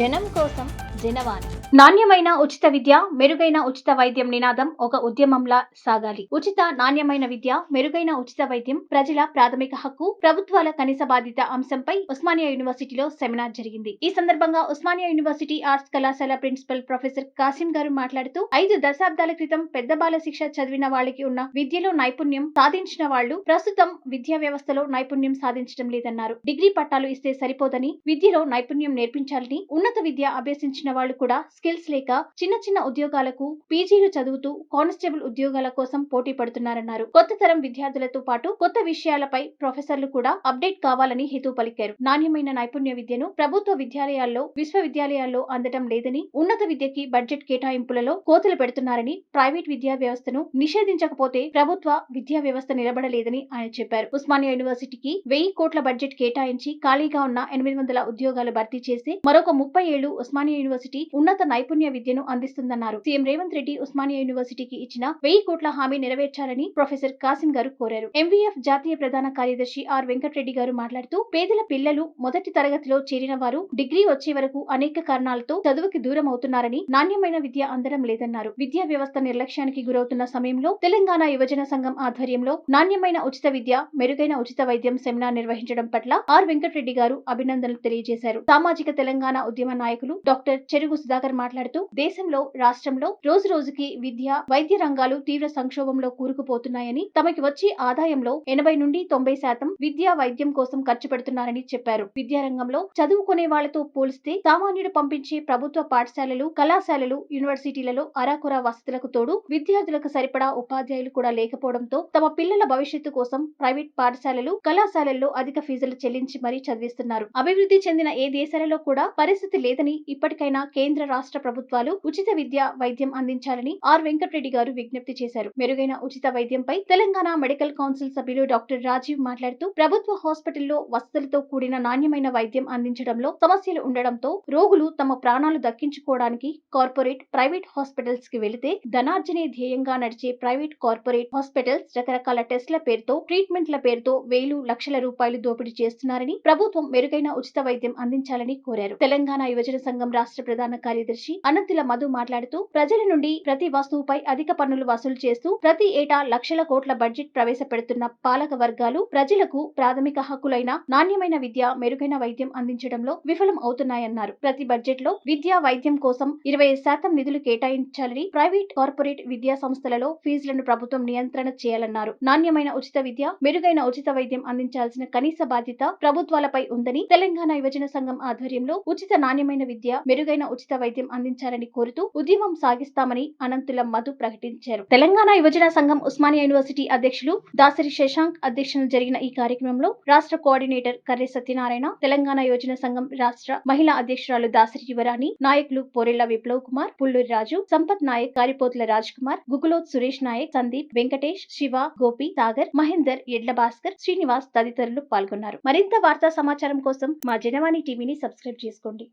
జనం కోసం జనవాణి నాణ్యమైన ఉచిత విద్య మెరుగైన ఉచిత వైద్యం నినాదం ఒక ఉద్యమంలా సాగాలి. ఉచిత నాణ్యమైన విద్య మెరుగైన ఉచిత వైద్యం ప్రజల ప్రాథమిక హక్కు ప్రభుత్వాల కనీస బాధ్యత అంశంపై ఉస్మానియా యూనివర్సిటీలో సెమినార్ జరిగింది. ఈ సందర్భంగా ఉస్మానియా యూనివర్సిటీ ఆర్ట్స్ కళాశాల ప్రిన్సిపల్ ప్రొఫెసర్ కాసిం గారు మాట్లాడుతూ ఐదు దశాబ్దాల క్రితం పెద్ద బాల శిక్ష చదివిన వాళ్ళకి ఉన్న విద్యలో నైపుణ్యం సాధించిన వాళ్ళు ప్రస్తుతం విద్యా వ్యవస్థలో నైపుణ్యం సాధించడం లేదన్నారు. డిగ్రీ పట్టాలు ఇస్తే సరిపోదని విద్యలో నైపుణ్యం నేర్పించాలని ఉన్నత విద్య అభ్యసించిన వాళ్ళు కూడా స్కిల్స్ లేక చిన్న చిన్న ఉద్యోగాలకు పీజీలు చదువుతూ కానిస్టేబుల్ ఉద్యోగాల కోసం పోటీ పడుతున్నారన్నారు. కొత్త తరం విద్యార్థులతో పాటు కొత్త విషయాలపై ప్రొఫెసర్లు కూడా అప్డేట్ కావాలని హితవు పలికారు. నాణ్యమైన నైపుణ్య విద్యను ప్రభుత్వ విద్యాలయాల్లో విశ్వవిద్యాలయాల్లో అందడం లేదని ఉన్నత విద్యకి బడ్జెట్ కేటాయింపులలో కోతలు పెడుతున్నారని ప్రైవేట్ విద్యా వ్యవస్థను నిషేధించకపోతే ప్రభుత్వ విద్యా వ్యవస్థ నిలబడలేదని ఆయన చెప్పారు. ఉస్మానియా యూనివర్సిటీకి వెయ్యి కోట్ల బడ్జెట్ కేటాయించి ఖాళీగా ఉన్న ఎనిమిది వందల ఉద్యోగాలు భర్తీ చేసి మరొక ముప్పై ఏళ్ళు ఉస్మానియా యూనివర్సిటీ ఉన్నత నైపుణ్య విద్యను అందిస్తుందన్నారు. సీఎం రేవంత్ రెడ్డి ఉస్మానియా యూనివర్సిటీకి ఇచ్చిన వెయ్యి కోట్ల హామీ నెరవేర్చాలని ప్రొఫెసర్ కాసిం గారు కోరారు. ఎంవీఎఫ్ జాతీయ ప్రధాన కార్యదర్శి ఆర్ వెంకటరెడ్డి గారు మాట్లాడుతూ పేదల పిల్లలు మొదటి తరగతిలో చేరిన వారు డిగ్రీ వచ్చే వరకు అనేక కారణాలతో చదువుకి దూరం అవుతున్నారని నాణ్యమైన విద్య అందడం లేదన్నారు. విద్యా వ్యవస్థ నిర్లక్ష్యానికి గురవుతున్న సమయంలో తెలంగాణ యువజన సంఘం ఆధ్వర్యంలో నాణ్యమైన ఉచిత విద్య మెరుగైన ఉచిత వైద్యం సెమినార్ నిర్వహించడం పట్ల ఆర్ వెంకటరెడ్డి గారు అభినందనలు తెలియజేశారు. సామాజిక తెలంగాణ ఉద్యమ నాయకులు డాక్టర్ చెరుగు సుధాకర్ మాట్లాడుతూ దేశంలో రాష్ట్రంలో రోజు రోజుకి విద్య వైద్య రంగాలు తీవ్ర సంక్షోభంలో కూరుకుపోతున్నాయని తమకి వచ్చే ఆదాయంలో ఎనభై నుండి తొంభై శాతం విద్యా వైద్యం కోసం ఖర్చు పెడుతున్నారని చెప్పారు. విద్యారంగంలో చదువుకునే వాళ్ళతో పోలిస్తే సామాన్యుడు పంపించే ప్రభుత్వ పాఠశాలలు కళాశాలలు యూనివర్సిటీలలో అరాకురా వసతులకు తోడు విద్యార్థులకు సరిపడా ఉపాధ్యాయులు కూడా లేకపోవడంతో తమ పిల్లల భవిష్యత్తు కోసం ప్రైవేట్ పాఠశాలలు కళాశాలల్లో అధిక ఫీజులు చెల్లించి మరీ చదివిస్తున్నారు. అభివృద్ధి చెందిన ఏ దేశాలలో కూడా పరిస్థితి లేదని ఇప్పటికైనా కేంద్ర రాష్ట్ర ప్రభుత్వాలు ఉచిత విద్య వైద్యం అందించాలని ఆర్ వెంకటరెడ్డి గారు విజ్ఞప్తి చేశారు. మెరుగైన ఉచిత వైద్యంపై తెలంగాణ మెడికల్ కౌన్సిల్ సభ్యులు డాక్టర్ రాజీవ్ మాట్లాడుతూ ప్రభుత్వ హాస్పిటల్లో వసతులతో కూడిన నాణ్యమైన వైద్యం అందించడంలో సమస్యలు ఉండడంతో రోగులు తమ ప్రాణాలు దక్కించుకోవడానికి కార్పొరేట్ ప్రైవేట్ హాస్పిటల్స్కి వెళితే ధనార్జనే ధ్యేయంగా నడిచే ప్రైవేట్ కార్పొరేట్ హాస్పిటల్స్ రకరకాల టెస్ట్ల పేరుతో ట్రీట్మెంట్ల పేరుతో వేలు లక్షల రూపాయలు దోపిడీ చేస్తున్నారని ప్రభుత్వం మెరుగైన ఉచిత వైద్యం అందించాలని కోరారు. తెలంగాణ యువజన సంఘం రాష్ట్ర ప్రధాన కార్యదర్శి అనంతుల మధు మాట్లాడుతూ ప్రజల నుండి ప్రతి వస్తువుపై అధిక పన్నులు వసూలు చేస్తూ ప్రతి ఏటా లక్షల కోట్ల బడ్జెట్ ప్రవేశపెడుతున్న పాలక వర్గాలు ప్రజలకు ప్రాథమిక హక్కులైన నాణ్యమైన విద్య మెరుగైన వైద్యం అందించడంలో విఫలం అవుతున్నాయన్నారు. ప్రతి బడ్జెట్లో విద్యా వైద్యం కోసం ఇరవై శాతం నిధులు కేటాయించాలని ప్రైవేట్ కార్పొరేట్ విద్యా సంస్థలలో ఫీజులను ప్రభుత్వం నియంత్రణ చేయాలన్నారు. నాణ్యమైన ఉచిత విద్య మెరుగైన ఉచిత వైద్యం అందించాల్సిన కనీస బాధ్యత ప్రభుత్వాలపై ఉందని తెలంగాణ యువజన సంఘం ఆధ్వర్యంలో ఉచిత నాణ్యమైన విద్య మెరుగైన ఉచిత వైద్యం అందించారని కోరుతూ ఉద్యమం సాగిస్తామని అనంతుల మధు ప్రకటించారు. తెలంగాణ యువజన సంఘం ఉస్మానియా యూనివర్సిటీ అధ్యక్షులు దాసరి శశాంక్ అధ్యక్షతన జరిగిన ఈ కార్యక్రమంలో రాష్ట్ర కోఆర్డినేటర్ కర్రె సత్యనారాయణ తెలంగాణ యువజన సంఘం రాష్ట్ర మహిళా అధ్యక్షురాలు దాసరి యువరాణి నాయకులు పోరెళ్ళ విప్లవ్ కుమార్ పుల్లూరి రాజు సంపత్ నాయక్ కారిపోతుల రాజ్ కుమార్ గుగులోత్ సురేష్ నాయక్ సందీప్ వెంకటేష్ శివ గోపి సాగర్ మహేందర్ ఎడ్ల భాస్కర్ శ్రీనివాస్ తదితరులు పాల్గొన్నారు. మరింత వార్తా సమాచారం కోసం మా జనవాణి టీవీని సబ్స్క్రైబ్ చేసుకోండి.